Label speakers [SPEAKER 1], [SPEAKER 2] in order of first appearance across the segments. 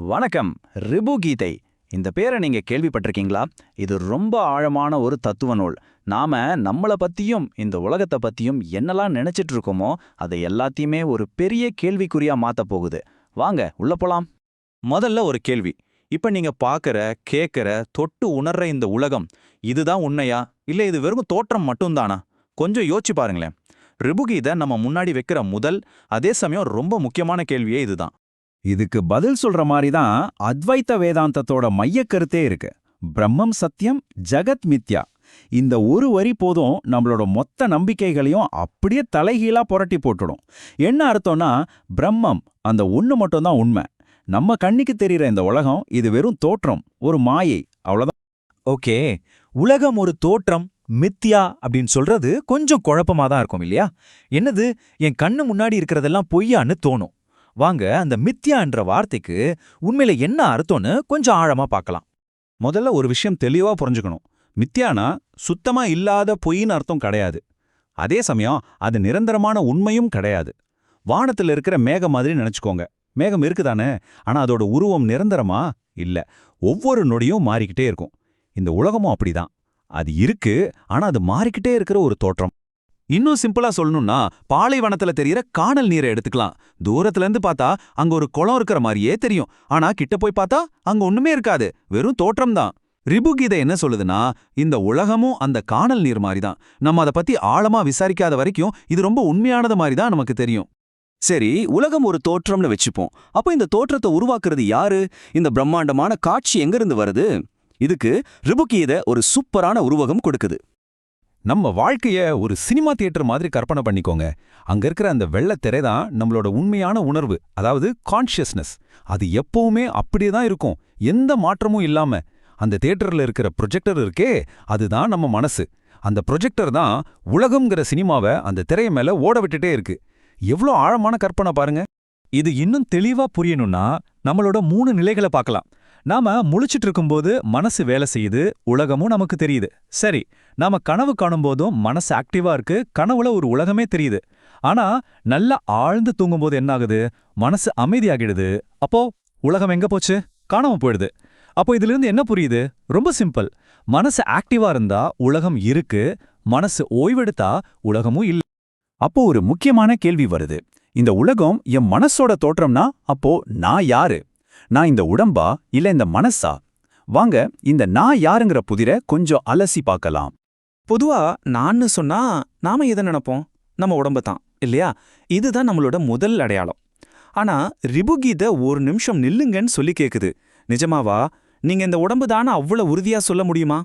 [SPEAKER 1] வணக்கம் ரிபு கீதை. இந்த பேரை நீங்க கேள்விப்பட்டிருக்கீங்களா? இது ரொம்ப ஆழமான ஒரு தத்துவ நூல். நாம நம்மள பத்தியும் இந்த உலகத்தை பத்தியும் என்னெல்லாம் நினைச்சிட்டு இருக்கோமோ அதை எல்லாத்தையுமே ஒரு பெரிய கேள்விக்குறியா மாத்த போகுது. வாங்க உள்ள போலாம்.
[SPEAKER 2] முதல்ல ஒரு கேள்வி. இப்ப நீங்க பாக்குற கேக்குற தொட்டு உணர்ற இந்த உலகம் இதுதான் உண்மையா? இல்ல இது வெறும் தோற்றம் மட்டும்தானா? கொஞ்சம் யோசிச்சு பாருங்களேன். ரிபுகீதை நம்ம முன்னாடி வைக்கிற முதல் அதே சமயம் ரொம்ப முக்கியமான கேள்வியே இதுதான்.
[SPEAKER 1] இதுக்கு பதில் சொல்ற மாதிரி தான் அத்வைத்த வேதாந்தத்தோட மையக்கருத்தே இருக்கு. பிரம்மம் சத்தியம் ஜகத் மித்யா. இந்த ஒரு வரி போதும் நம்மளோட மொத்த நம்பிக்கைகளையும் அப்படியே தலைகீழா புரட்டி போட்டுடும். என்ன அர்த்தம்னா பிரம்மம் அந்த ஒண்ணு மட்டும்தான் உண்மை. நம்ம கண்ணுக்கு தெரியற இந்த உலகம் இது வெறும் தோற்றம் ஒரு மாயை அவ்வளவுதான்.
[SPEAKER 2] ஓகே. உலகம் ஒரு தோற்றம் மித்யா அப்படின்னு சொல்றது கொஞ்சம் குழப்பமா தான் இருக்கும் இல்லையா? என்னது என் கண்ணு முன்னாடி இருக்கிறதெல்லாம் பொய்யான்னு தோணும். வாங்க அந்த மித்யான்ற வார்த்தைக்கு உண்மையில என்ன அர்த்தம்னு கொஞ்சம் ஆழமா பார்க்கலாம்.
[SPEAKER 3] முதல்ல ஒரு விஷயம் தெளிவா புரிஞ்சுக்கணும். மித்யானா சுத்தமா இல்லாத பொய்ன்னு அர்த்தம் கிடையாது. அதே சமயம் அது நிரந்தரமான உண்மையும் கிடையாது. வானத்துல இருக்கிற மேகம் மாதிரி நினைச்சுக்கோங்க. மேகம் இருக்குதானே? ஆனா அதோட உருவம் நிரந்தரமா இல்ல. ஒவ்வொரு நொடியும் மாறிக்கிட்டே இருக்கும். இந்த உலகமும் அப்படிதான். அது இருக்கு ஆனா அது மாறிக்கிட்டே இருக்கிற ஒரு தோற்றம். இன்னும் சிம்பிளா சொல்லணும்னா பாலைவனத்துல தெரியற காணல் நீரை எடுத்துக்கலாம். தூரத்துல இருந்து பார்த்தா அங்க ஒரு குளம் இருக்கிற மாதிரியே தெரியும். ஆனா கிட்ட போய் பார்த்தா அங்க ஒண்ணுமே இருக்காது. வெறும் தோற்றம் தான். ரிபுகீதை என்ன சொல்லுதுன்னா இந்த உலகமும் அந்த காணல் நீர் மாதிரி தான் நம்ம அதை பத்தி ஆழமா விசாரிக்காத வரைக்கும் இது ரொம்ப உண்மையானது மாதிரி தான் நமக்கு தெரியும்.
[SPEAKER 4] சரி உலகம் ஒரு தோற்றம்னு வச்சுப்போம். அப்போ இந்த தோற்றத்தை உருவாக்குறது யாரு? இந்த பிரம்மாண்டமான காட்சி எங்கிருந்து வருது? இதுக்கு ரிபுகீதை ஒரு சூப்பரான உருவகம் கொடுக்குது.
[SPEAKER 3] நம்ம வாழ்க்கைய ஒரு சினிமா தியேட்டர் மாதிரி கற்பனை பண்ணிக்கோங்க. அங்க இருக்கிற அந்த வெள்ளத்திரை தான் நம்மளோட உண்மையான உணர்வு அதாவது கான்ஷியஸ்னஸ் அது எப்பவுமே அப்படியே தான் இருக்கும். எந்த மாற்றமும் இல்லாம. அந்த தியேட்டர்ல இருக்கிற ப்ரொஜெக்டர் இருக்கே அதுதான் நம்ம மனசு. அந்த ப்ரொஜெக்டர் தான் உலகம்ங்கிற சினிமாவை அந்த திரைய மேல ஓட விட்டுட்டே இருக்கு. எவ்வளோ ஆழமான கற்பனை பாருங்க.
[SPEAKER 2] இது இன்னும் தெளிவா புரியணும்னா நம்மளோட மூணு நிலைகளை பார்க்கலாம். நாம முழிச்சிட்டு இருக்கும்போது மனசு வேலை செய்யுது உலகமும் நமக்கு தெரியுது. சரி நாம கனவு காணும்போதும் மனசு ஆக்டிவா இருக்கு கனவுல ஒரு உலகமே தெரியுது. ஆனா நல்லா ஆழ்ந்து தூங்கும்போது என்ன ஆகுது மனசு அமைதியாகிடுது. அப்போ உலகம் எங்க போச்சு? காணாம போயிடுது. அப்போ இதுல இருந்து என்ன புரியுது? ரொம்ப சிம்பிள். மனசு ஆக்டிவா இருந்தா உலகம் இருக்கு மனசு ஓய்வெடுத்தா உலகமும் இல்ல.
[SPEAKER 1] அப்போ ஒரு முக்கியமான கேள்வி வருது. இந்த உலகம் என் மனசோட தோற்றம்னா அப்போ நான் யாரு? நான் இந்த உடம்பா இல்ல இந்த மனசா? வாங்க இந்த நான் யாருங்கிற புதிரை கொஞ்சம் அலசி பார்க்கலாம்.
[SPEAKER 5] பொதுவா நான்னு சொன்னா நாம எதை நினைப்போம்? நம்ம உடம்பு தான் இல்லையா? இதுதான் நம்மளோட முதல் அடையாளம். ஆனா ரிபுகீத ஒரு நிமிஷம் நில்லுங்கன்னு சொல்லி கேக்குது. நிஜமாவா? நீங்க இந்த உடம்பு தானே அவ்வளவு உறுதியா சொல்ல முடியுமா?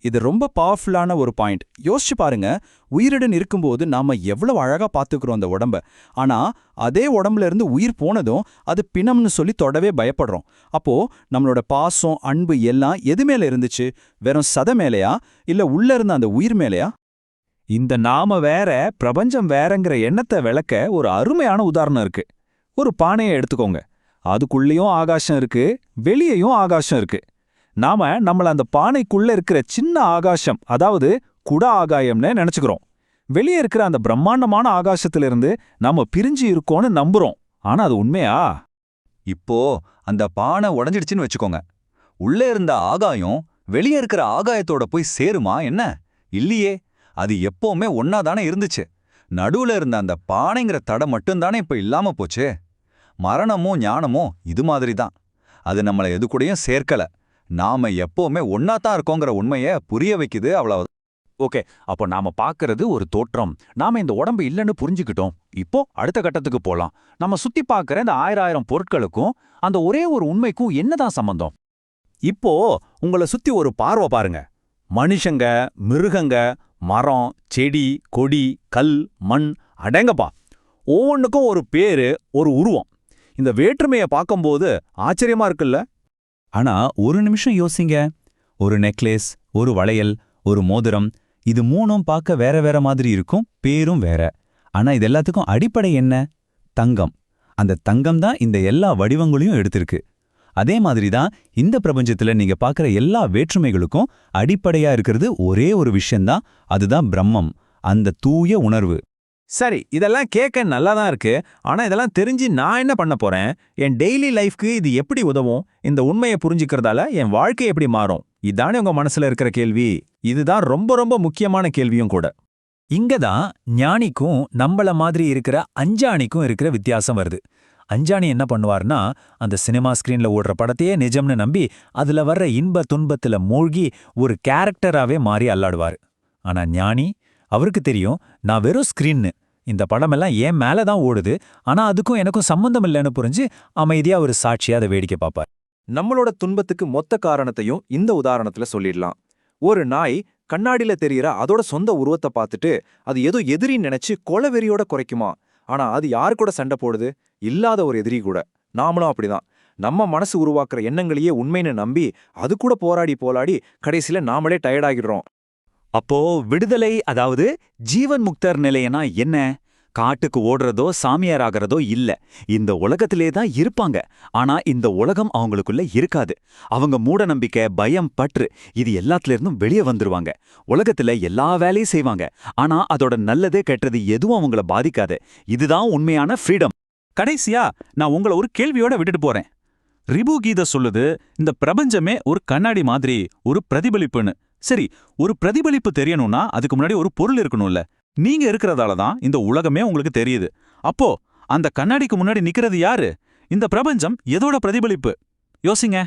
[SPEAKER 1] இது ரொம்ப பவர்ஃபுல்லான ஒரு பாயிண்ட் யோசிச்சு பாருங்க உயிருடன் இருக்கும்போது நாம எவ்வளவு அழகா பாத்துக்கிறோம் அந்த உடம்ப. ஆனா அதே உடம்புல இருந்து உயிர் போனதும் அது பிணம்னு சொல்லி தொடவே பயப்படுறோம். அப்போ நம்மளோட பாசம் அன்பு எல்லாம் எது மேல இருந்துச்சு? வெறும் சத மேலையா? இல்ல உள்ள இருந்த அந்த உயிர் மேலையா? இந்த நாம வேற பிரபஞ்சம் வேறங்கிற எண்ணத்தை விளக்க ஒரு அருமையான உதாரணம் இருக்கு. ஒரு பானையை எடுத்துக்கோங்க. அதுக்குள்ளேயும் ஆகாசம் இருக்கு வெளியேயும் ஆகாசம் இருக்கு. நாம நம்மள அந்த பானைக்குள்ள இருக்கிற சின்ன ஆகாசம் அதாவது குட ஆகாயம்னு நினைச்சுக்கிறோம். வெளியே இருக்கிற அந்த பிரம்மாண்டமான ஆகாசத்திலிருந்து நாம பிரிஞ்சு இருக்கோம்னு நம்புறோம். ஆனா அது உண்மையா?
[SPEAKER 3] இப்போ அந்த பானை உடஞ்சிடுச்சுன்னு வச்சுக்கோங்க. உள்ளே இருந்த ஆகாயம் வெளியே இருக்கிற ஆகாயத்தோட போய் சேருமா என்ன? இல்லையே. அது எப்பவுமே ஒன்னா தானே இருந்துச்சு. நடுவுல இருந்த அந்த பானைங்கிற தடை மட்டும்தானே இப்ப இல்லாம போச்சு. மரணமோ ஞானமோ இது மாதிரி தான் அது நம்மளை எது கூடயும் சேர்க்கல. நாம எப்பவுமே ஒன்னா தான் இருக்கோங்கிற உண்மைய புரிய வைக்குது அவ்வளவு.
[SPEAKER 1] ஓகே அப்போ நாம பார்க்கறது ஒரு தோற்றம். நாம இந்த உடம்பு இல்லைன்னு புரிஞ்சுக்கிட்டோம். இப்போ அடுத்த கட்டத்துக்கு போலாம். நம்ம சுத்தி பார்க்கற இந்த ஆயிரம் ஆயிரம் பொருட்களுக்கும் அந்த ஒரே ஒரு உண்மைக்கும் என்னதான் சம்பந்தம்? இப்போ உங்களை சுத்தி ஒரு பார்வை பாருங்க. மனுஷங்க மிருகங்க மரம் செடி கொடி கல் மண் அடங்கப்பா. ஒவ்வொன்றுக்கும் ஒரு பேரு ஒரு உருவம். இந்த வேற்றுமையை பார்க்கும்போது ஆச்சரியமா இருக்குல்ல? ஆனா ஒரு நிமிஷம் யோசிங்க. ஒரு நெக்லேஸ் ஒரு வளையல் ஒரு மோதிரம் இது மூணும் பார்க்க வேற வேற மாதிரி இருக்கும் பேரும் வேற. ஆனா இது எல்லாத்துக்கும் அடிப்படை என்ன? தங்கம். அந்த தங்கம் தான் இந்த எல்லா வடிவங்களையும் எடுத்திருக்கு. அதே மாதிரி தான் இந்த பிரபஞ்சத்துல நீங்க பார்க்குற எல்லா வேற்றுமைகளுக்கும் அடிப்படையா இருக்கிறது ஒரே ஒரு விஷயம்தான். அதுதான் பிரம்மம். அந்த தூய உணர்வு.
[SPEAKER 3] சரி இதெல்லாம் கேட்க நல்லா தான் இருக்கு. ஆனா இதெல்லாம் தெரிஞ்சு நான் என்ன பண்ண போறேன்? என் டெய்லி லைஃப்க்கு இது எப்படி உதவும்? இந்த உண்மையை புரிஞ்சுக்கிறதால என் வாழ்க்கை எப்படி மாறும்? இதானே உங்க மனசுல இருக்கிற கேள்வி. இதுதான் ரொம்ப ரொம்ப முக்கியமான கேள்வியும் கூட.
[SPEAKER 2] இங்க தான் ஞானிக்கும் நம்மள மாதிரி இருக்கிற அஞ்சாணிக்கும் இருக்கிற வித்தியாசம் வருது. அஞ்சாணி என்ன பண்ணுவார்னா அந்த சினிமா ஸ்கிரீன்ல ஓடுற படத்தையே நிஜம்னு நம்பி அதுல வர்ற இன்ப துன்பத்துல மூழ்கி ஒரு கேரக்டராவே மாறி அல்லாடுவார். ஆனா ஞானி அவருக்கு தெரியும் நான் வெறும் ஸ்கிரீன்னு இந்த படமெல்லாம் ஏன் மேல தான் ஓடுது. ஆனா அதுக்கும் எனக்கும் சம்பந்தம் இல்லைன்னு புரிஞ்சு அமைதியா ஒரு சாட்சியா அதை வேடிக்கை பார்ப்பார்.
[SPEAKER 6] நம்மளோட துன்பத்துக்கு மொத்த காரணத்தையும் இந்த உதாரணத்துல சொல்லிடலாம். ஒரு நாய் கண்ணாடியில தெரியற அதோட சொந்த உருவத்தை பார்த்துட்டு அது ஏதோ எதிரின்னு நினைச்சு கொலவெறியோட குறைக்குமா? ஆனா அது யாரு கூட சண்டை போடுது? இல்லாத ஒரு எதிரி கூட. நாமளும் அப்படிதான். நம்ம மனசு உருவாக்குற எண்ணங்களையே உண்மைன்னு நம்பி அது கூட போராடி போராடி கடைசியில நாமளே டயர்டாகிடுறோம்
[SPEAKER 1] அப்போ விடுதலை அதாவது ஜீவன் முக்தர் நிலையனா என்ன? காட்டுக்கு ஓடுறதோ சாமியார் ஆகிறதோ இல்ல. இந்த உலகத்திலே தான் இருப்பாங்க. ஆனா இந்த உலகம் அவங்களுக்குள்ள இருக்காது. அவங்க மூட நம்பிக்கை பயம் பற்று இது எல்லாத்துல இருந்தும் வெளியே வந்துருவாங்க. உலகத்துல எல்லா வேலையும் செய்வாங்க. ஆனா அதோட நல்லது கெட்டது எதுவும் அவங்கள பாதிக்காது. இதுதான் உண்மையான ஃப்ரீடம்
[SPEAKER 3] கடைசியா நான் உங்களை ஒரு கேள்வியோட விட்டுட்டு போறேன். ரிபு கீத சொல்லுது இந்த பிரபஞ்சமே ஒரு கண்ணாடி மாதிரி ஒரு பிரதிபலிப்புன்னு. சரி ஒரு பிரதிபலிப்பு தெரியணும்னா அதுக்கு முன்னாடி ஒரு பொருள் இருக்கணும்ல. நீங்க இருக்கிறதால தான் இந்த உலகமே உங்களுக்கு தெரியுது. அப்போ அந்த கண்ணாடிக்கு முன்னாடி நிக்கிறது யாரு? இந்த பிரபஞ்சம் எதோட பிரதிபலிப்பு? யோசிங்க.